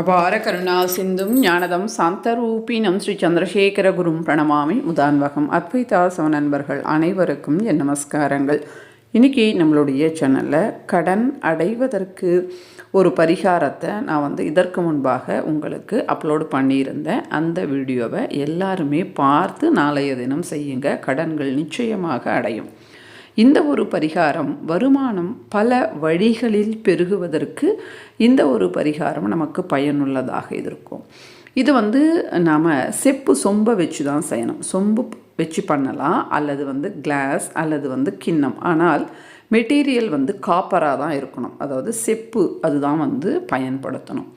அபார கருணா சிந்தும் ஞானதம் சாந்தரூபினம் ஸ்ரீ சந்திரசேகர குரும் பிரணமாமி முதான்வகம் அத்வைதாசவ நண்பர்கள் அனைவருக்கும் என் நமஸ்காரங்கள். இன்னைக்கு நம்மளுடைய சேனலில் கடன் அடைவதற்கு ஒரு பரிகாரத்தை நான் வந்து இதற்கு முன்பாக உங்களுக்கு அப்லோடு பண்ணியிருந்தேன். அந்த வீடியோவை எல்லாருமே பார்த்து நாளைய தினம் செய்யுங்க. கடன்கள் நிச்சயமாக அடையும். இந்த ஒரு பரிகாரம் வருமானம் பல வழிகளில் பெருகுவதற்கு இந்த ஒரு பரிகாரம் நமக்கு பயனுள்ளதாக இருக்கும். இது வந்து நாம் செப்பு சொம்பை வச்சு தான் செய்யணும். சொம்பு வச்சு பண்ணலாம். அல்லது வந்து கிளாஸ் அல்லது வந்து கிண்ணம். ஆனால் மெட்டீரியல் வந்து காப்பராக தான் இருக்கணும். அதாவது செப்பு அதுதான் வந்து பயன்படுத்தணும்.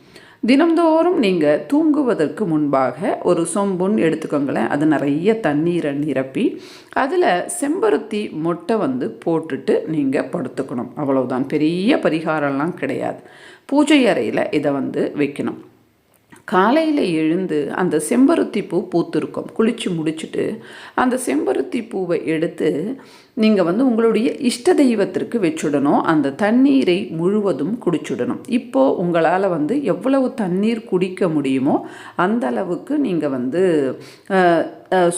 தினந்தோறும் நீங்கள் தூங்குவதற்கு முன்பாக ஒரு சொம்புன்னு எடுத்துக்கோங்களேன். அது நிறைய தண்ணீரை நிரப்பி அதில் செம்பருத்தி மொட்டை வந்து போட்டுட்டு நீங்கள் படுத்துக்கணும். அவ்வளவுதான். பெரிய பரிகாரம்லாம் கிடையாது. பூஜை அறையில் இதை வந்து வைக்கணும். காலையில் எழுந்து அந்த செம்பருத்தி பூ பூத்திருக்கும். குளித்து முடிச்சுட்டு அந்த செம்பருத்தி பூவை எடுத்து நீங்கள் வந்து உங்களுடைய இஷ்ட தெய்வத்திற்கு வச்சுடணும். அந்த தண்ணீரை முழுவதும் குடிச்சுடணும். இப்போது உங்களால் வந்து எவ்வளவு தண்ணீர் குடிக்க முடியுமோ அந்த அளவுக்கு நீங்கள் வந்து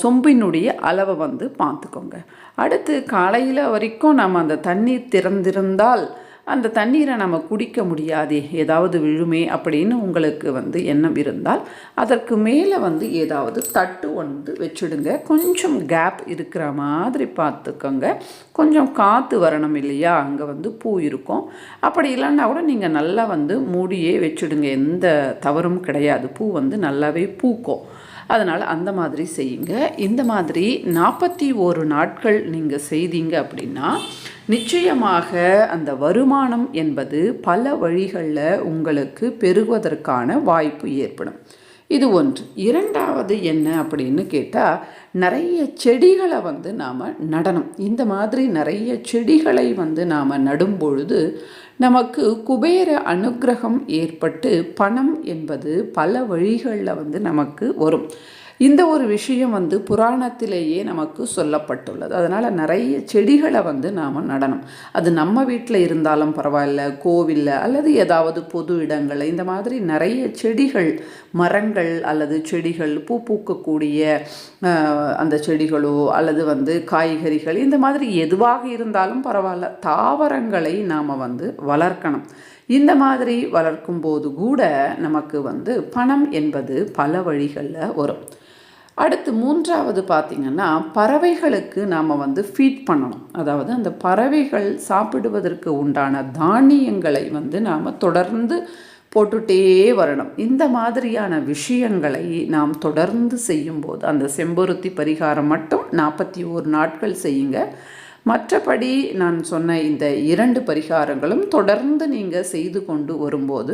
சொம்பினுடைய அளவை வந்து பார்த்துக்கோங்க. அடுத்து காலையில் வரைக்கும் நம்ம அந்த தண்ணீர் திறந்திருந்தால் அந்த தண்ணீரை நம்ம குடிக்க முடியாதே ஏதாவது விழுமே அப்படின்னு உங்களுக்கு வந்து எண்ணம் இருந்தால் அதற்கு மேலே வந்து ஏதாவது தட்டு வந்து வச்சுடுங்க. கொஞ்சம் கேப் இருக்கிற மாதிரி பார்த்துக்கோங்க. கொஞ்சம் காற்று வரணும் இல்லையா? அங்கே வந்து பூ இருக்கும். அப்படி இல்லைன்னா கூட நீங்கள் நல்லா வந்து மூடியே வச்சுடுங்க. எந்த தவறும் கிடையாது. பூ வந்து நல்லாவே பூக்கும். அதனால் அந்த மாதிரி செய்யுங்க. இந்த மாதிரி நாற்பத்தி ஓரு நாட்கள் நீங்கள் செய்தீங்க அப்படின்னா நிச்சயமாக அந்த வருமானம் என்பது பல வழிகளில் உங்களுக்கு பெருகுவதற்கான வாய்ப்பு ஏற்படும். இது ஒன்று. இரண்டாவது என்ன அப்படின்னு கேட்டால் நிறைய செடிகளை வந்து நாம் நடணும். இந்த மாதிரி நிறைய செடிகளை வந்து நாம் நடும் பொழுது நமக்கு குபேர அனுகிரகம் ஏற்பட்டு பணம் என்பது பல வழிகளில் வந்து நமக்கு வரும். இந்த ஒரு விஷயம் வந்து புராணத்திலேயே நமக்கு சொல்லப்பட்டுள்ளது. அதனால் நிறைய செடிகளை வந்து நாம் நடணும். அது நம்ம வீட்டில் இருந்தாலும் பரவாயில்ல கோவிலில் அல்லது ஏதாவது பொது இடங்களில் இந்த மாதிரி நிறைய செடிகள் மரங்கள் அல்லது செடிகள் பூ பூக்கக்கூடிய அந்த செடிகளோ அல்லது வந்து காய்கறிகள் இந்த மாதிரி எதுவாக இருந்தாலும் பரவாயில்ல தாவரங்களை நாம் வந்து வளர்க்கணும். இந்த மாதிரி வளர்க்கும் போது கூட நமக்கு வந்து பணம் என்பது பல வழிகளில் வரும். அடுத்து மூன்றாவது பார்த்திங்கன்னா பறவைகளுக்கு நாம் வந்து ஃபீட் பண்ணணும். அதாவது அந்த பறவைகள் சாப்பிடுவதற்கு உண்டான தானியங்களை வந்து நாம் தொடர்ந்து போட்டுட்டே வரணும். இந்த மாதிரியான விஷயங்களை நாம் தொடர்ந்து செய்யும்போது அந்த செம்பருத்தி பரிகாரம் மட்டும் நாற்பத்தி ஓரு நாட்கள் செய்யுங்க. மற்றபடி நான் சொன்ன இந்த இரண்டு பரிகாரங்களும் தொடர்ந்து நீங்கள் செய்து கொண்டு வரும்போது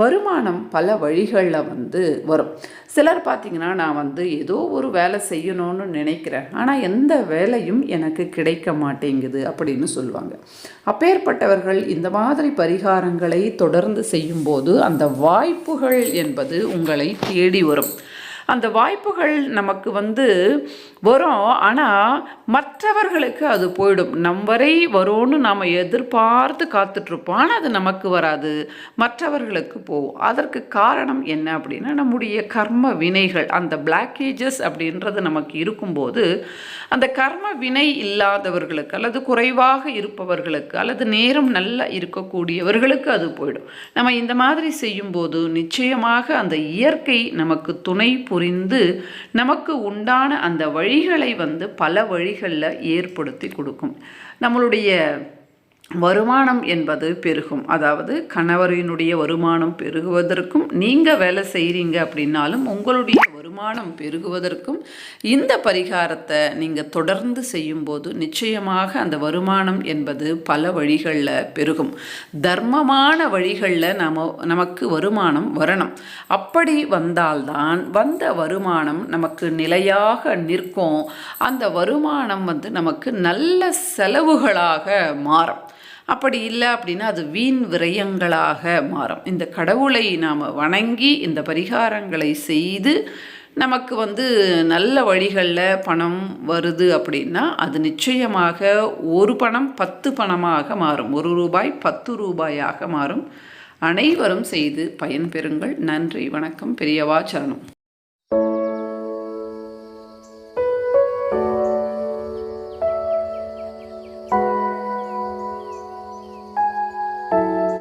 வருமானம் பல வழிகளில் வந்து வரும். சிலர் பார்த்திங்கன்னா நான் வந்து ஏதோ ஒரு வேலை செய்யணும்னு நினைக்கிறேன். ஆனால் எந்த வேலையும் எனக்கு கிடைக்க மாட்டேங்குது அப்படின்னு சொல்லுவாங்க. அப்பேற்பட்டவர்கள் இந்த மாதிரி பரிகாரங்களை தொடர்ந்து செய்யும்போது அந்த வாய்ப்புகள் என்பது உங்களை தேடி வரும். அந்த வாய்ப்புகள் நமக்கு வந்து வரும். ஆனால் மற்றவர்களுக்கு அது போயிடும். நம் வரை வரும்னு நாம் எதிர்பார்த்து காத்துட்ருப்போம். ஆனால் அது நமக்கு வராது. மற்றவர்களுக்கு போகும். அதற்கு காரணம் என்ன அப்படின்னா நம்முடைய கர்ம வினைகள் அந்த பிளாக்கேஜஸ் அப்படின்றது நமக்கு இருக்கும்போது அந்த கர்ம வினை இல்லாதவர்களுக்கு அல்லது குறைவாக இருப்பவர்களுக்கு அல்லது நேரம் நல்லா இருக்கக்கூடியவர்களுக்கு அது போயிடும். நம்ம இந்த மாதிரி செய்யும்போது நிச்சயமாக அந்த இயற்கை நமக்கு துணை புரிந்து நமக்கு உண்டான அந்த வழிகளை வந்து பல வழிகளில் ஏற்படுத்தி கொடுக்கும். நம்மளுடைய வருமானம் என்பது பெருகும். அதாவது கணவரினுடைய வருமானம் பெருகுவதற்கும் நீங்கள் வேலை செய்கிறீங்க அப்படின்னாலும் உங்களுடைய வருமானம் பெருகுவதற்கும் இந்த பரிகாரத்தை நீங்கள் தொடர்ந்து செய்யும்போது நிச்சயமாக அந்த வருமானம் என்பது பல வழிகளில் பெருகும். தர்மமான வழிகளில் நம்ம நமக்கு வருமானம் வரணும். அப்படி வந்தால்தான் வந்த வருமானம் நமக்கு நிலையாக நிற்கும். அந்த வருமானம் வந்து நமக்கு நல்ல செலவுகளாக மாறும். அப்படி இல்லை அப்படின்னா அது வீண் விரயங்களாக மாறும். இந்த கடவுளை நாம் வணங்கி இந்த பரிகாரங்களை செய்து நமக்கு வந்து நல்ல வழிகளில் பணம் வருது அப்படின்னா அது நிச்சயமாக ஒரு பணம் பத்து பணமாக மாறும். ஒரு ரூபாய் பத்து ரூபாயாக மாறும். அனைவரும் செய்து பயன்பெறுங்கள் நன்றி வணக்கம் பெரியவா சரணம்.